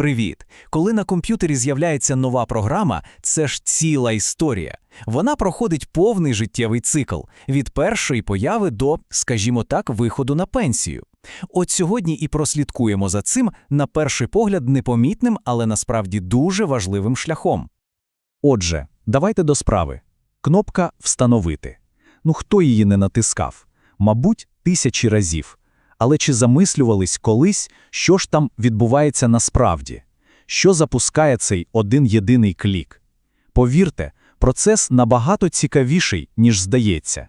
Привіт! Коли на комп'ютері з'являється нова програма, це ж ціла історія. Вона проходить повний життєвий цикл від першої появи до, скажімо так, виходу на пенсію. От сьогодні і прослідкуємо за цим, на перший погляд, непомітним, але насправді дуже важливим шляхом. Отже, давайте до справи. Кнопка Встановити. Ну хто її не натискав? Мабуть, тисячі разів. Але чи замислювались колись, що ж там відбувається насправді? Що запускає цей один єдиний клік? Повірте, процес набагато цікавіший, ніж здається.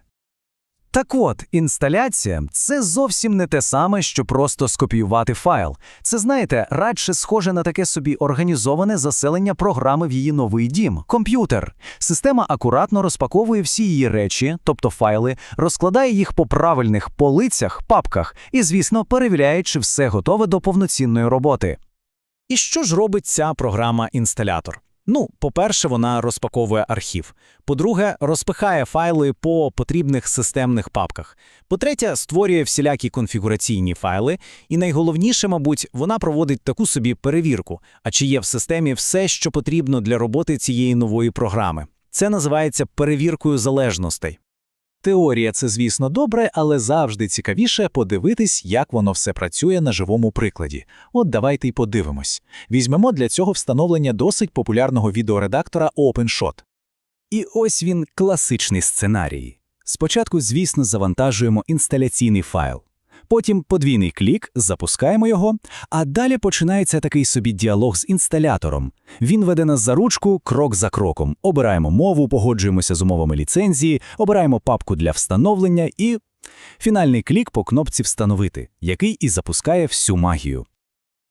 Так от, інсталяція це зовсім не те саме, що просто скопіювати файл. Це, знаєте, радше схоже на таке собі організоване заселення програми в її новий дім комп'ютер. Система акуратно розпаковує всі її речі, тобто файли, розкладає їх по правильних полицях, папках і, звісно, перевіряє, чи все готове до повноцінної роботи. І що ж робить ця програма-інсталятор? Ну, по-перше, вона розпаковує архів. По-друге, розпихає файли по потрібних системних папках. По-третє, створює всілякі конфігураційні файли. І найголовніше, мабуть, вона проводить таку собі перевірку, а чи є в системі все, що потрібно для роботи цієї нової програми. Це називається перевіркою залежностей. Теорія це, звісно, добре, але завжди цікавіше подивитись, як воно все працює на живому прикладі. От давайте й подивимось. Візьмемо для цього встановлення досить популярного відеоредактора OpenShot. І ось він класичний сценарій. Спочатку, звісно, завантажуємо інсталяційний файл. Потім подвійний клік, запускаємо його, а далі починається такий собі діалог з інсталятором. Він веде нас за ручку крок за кроком. Обираємо мову, погоджуємося з умовами ліцензії, обираємо папку для встановлення і фінальний клік по кнопці Встановити, який і запускає всю магію.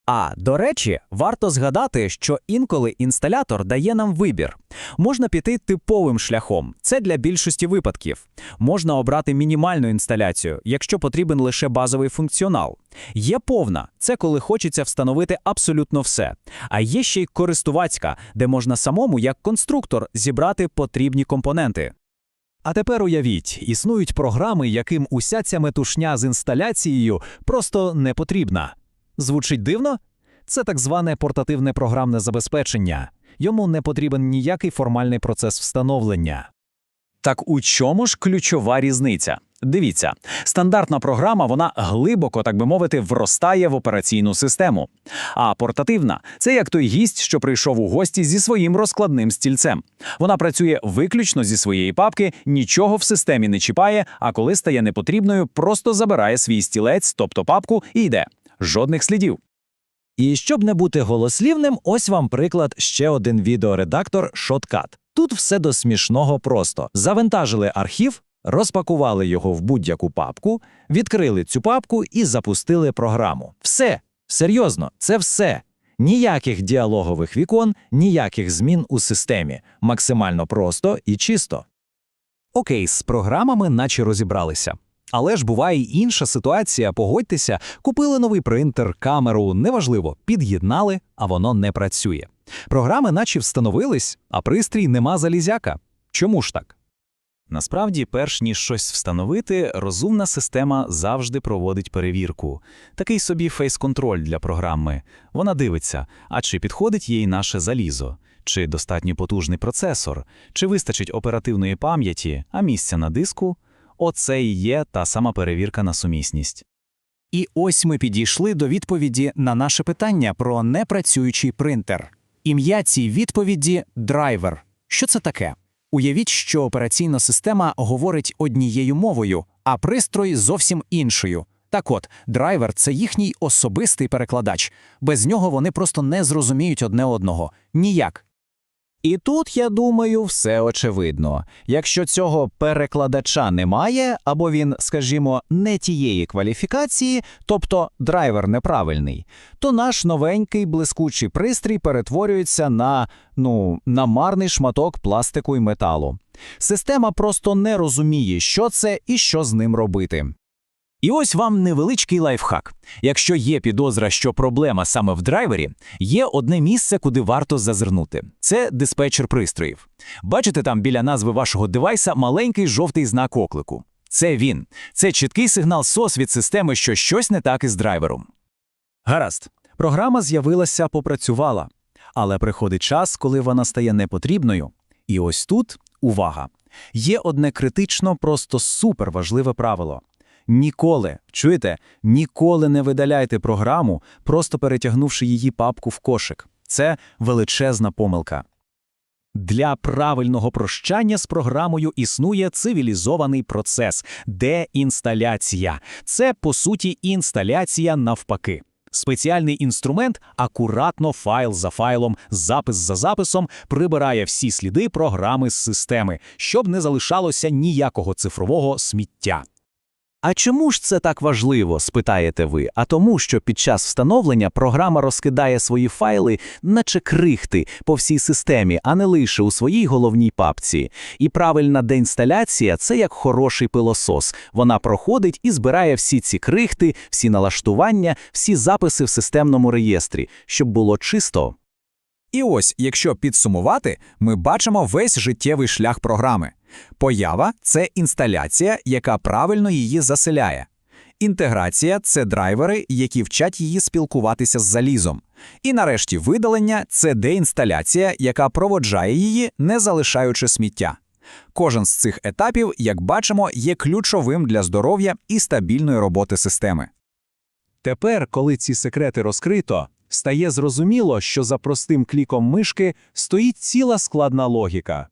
А до речі, варто згадати, що інколи інсталятор дає нам вибір. Можна піти типовим шляхом, це для більшості випадків. Можна обрати мінімальну інсталяцію, якщо потрібен лише базовий функціонал. Є повна, це коли хочеться встановити абсолютно все. А є ще й користувацька, де можна самому, як конструктор, зібрати потрібні компоненти. А тепер уявіть, існують програми, яким уся ця метушня з інсталяцією просто не потрібна. Звучить дивно? Це так зване портативне програмне забезпечення. Йому не потрібен ніякий формальний процес встановлення. Так у чому ж ключова різниця? Дивіться, стандартна програма, вона глибоко, так би мовити, вростає в операційну систему. А портативна це як той гість, що прийшов у гості зі своїм розкладним стільцем. Вона працює виключно зі своєї папки, нічого в системі не чіпає, а коли стає непотрібною, просто забирає свій стілець, тобто папку, і йде. Жодних слідів. І щоб не бути голослівним, ось вам приклад ще один відеоредактор Shotcut. Тут все до смішного просто. Завантажили архів, розпакували його в будь-яку папку, відкрили цю папку і запустили програму. Все, серйозно, це все. Ніяких діалогових вікон, ніяких змін у системі. Максимально просто і чисто. Окей, з програмами наче розібралися. Але ж буває інша ситуація, погодьтеся, купили новий принтер, камеру, неважливо, під'єднали, а воно не працює. Програми наче встановились, а пристрій нема залізяка. Чому ж так? Насправді, перш ніж щось встановити, розумна система завжди проводить перевірку. Такий собі фейс-контроль для програми. Вона дивиться, а чи підходить їй наше залізо, чи достатньо потужний процесор, чи вистачить оперативної пам'яті, а місця на диску. Оце і є та сама перевірка на сумісність. І ось ми підійшли до відповіді на наше питання про непрацюючий принтер. Ім'я цій відповіді драйвер. Що це таке? Уявіть, що операційна система говорить однією мовою, а пристрой зовсім іншою. Так от, драйвер це їхній особистий перекладач. Без нього вони просто не зрозуміють одне одного. Ніяк. І тут, я думаю, все очевидно. Якщо цього перекладача немає, або він, скажімо, не тієї кваліфікації, тобто драйвер неправильний, то наш новенький блискучий пристрій перетворюється на, ну, на марний шматок пластику і металу. Система просто не розуміє, що це і що з ним робити. І ось вам невеличкий лайфхак. Якщо є підозра, що проблема саме в драйвері, є одне місце, куди варто зазирнути. Це диспетчер пристроїв. Бачите там біля назви вашого девайса маленький жовтий знак оклику. Це він. Це чіткий сигнал SOS від системи, що щось не так із драйвером. Гаразд. Програма з'явилася, попрацювала. Але приходить час, коли вона стає непотрібною. І ось тут увага. Є одне критично, просто суперважливе правило. Ніколи, чуєте, ніколи не видаляйте програму, просто перетягнувши її папку в кошик. Це величезна помилка. Для правильного прощання з програмою існує цивілізований процес – деінсталяція. Це, по суті, інсталяція навпаки. Спеціальний інструмент акуратно файл за файлом, запис за записом прибирає всі сліди програми з системи, щоб не залишалося ніякого цифрового сміття. А чому ж це так важливо, спитаєте ви? А тому, що під час встановлення програма розкидає свої файли, наче крихти, по всій системі, а не лише у своїй головній папці. І правильна деінсталяція – це як хороший пилосос. Вона проходить і збирає всі ці крихти, всі налаштування, всі записи в системному реєстрі, щоб було чисто. І ось, якщо підсумувати, ми бачимо весь життєвий шлях програми. Поява це інсталяція, яка правильно її заселяє. Інтеграція це драйвери, які вчать її спілкуватися з залізом. І нарешті видалення це деінсталяція, яка проводжає її, не залишаючи сміття. Кожен з цих етапів, як бачимо, є ключовим для здоров'я і стабільної роботи системи. Тепер, коли ці секрети розкрито, стає зрозуміло, що за простим кліком мишки стоїть ціла складна логіка.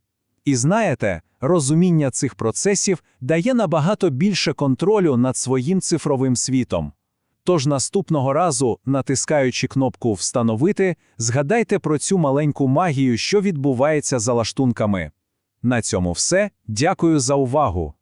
І знаєте, розуміння цих процесів дає набагато більше контролю над своїм цифровим світом. Тож наступного разу, натискаючи кнопку Встановити, згадайте про цю маленьку магію, що відбувається за лаштунками. На цьому все. Дякую за увагу.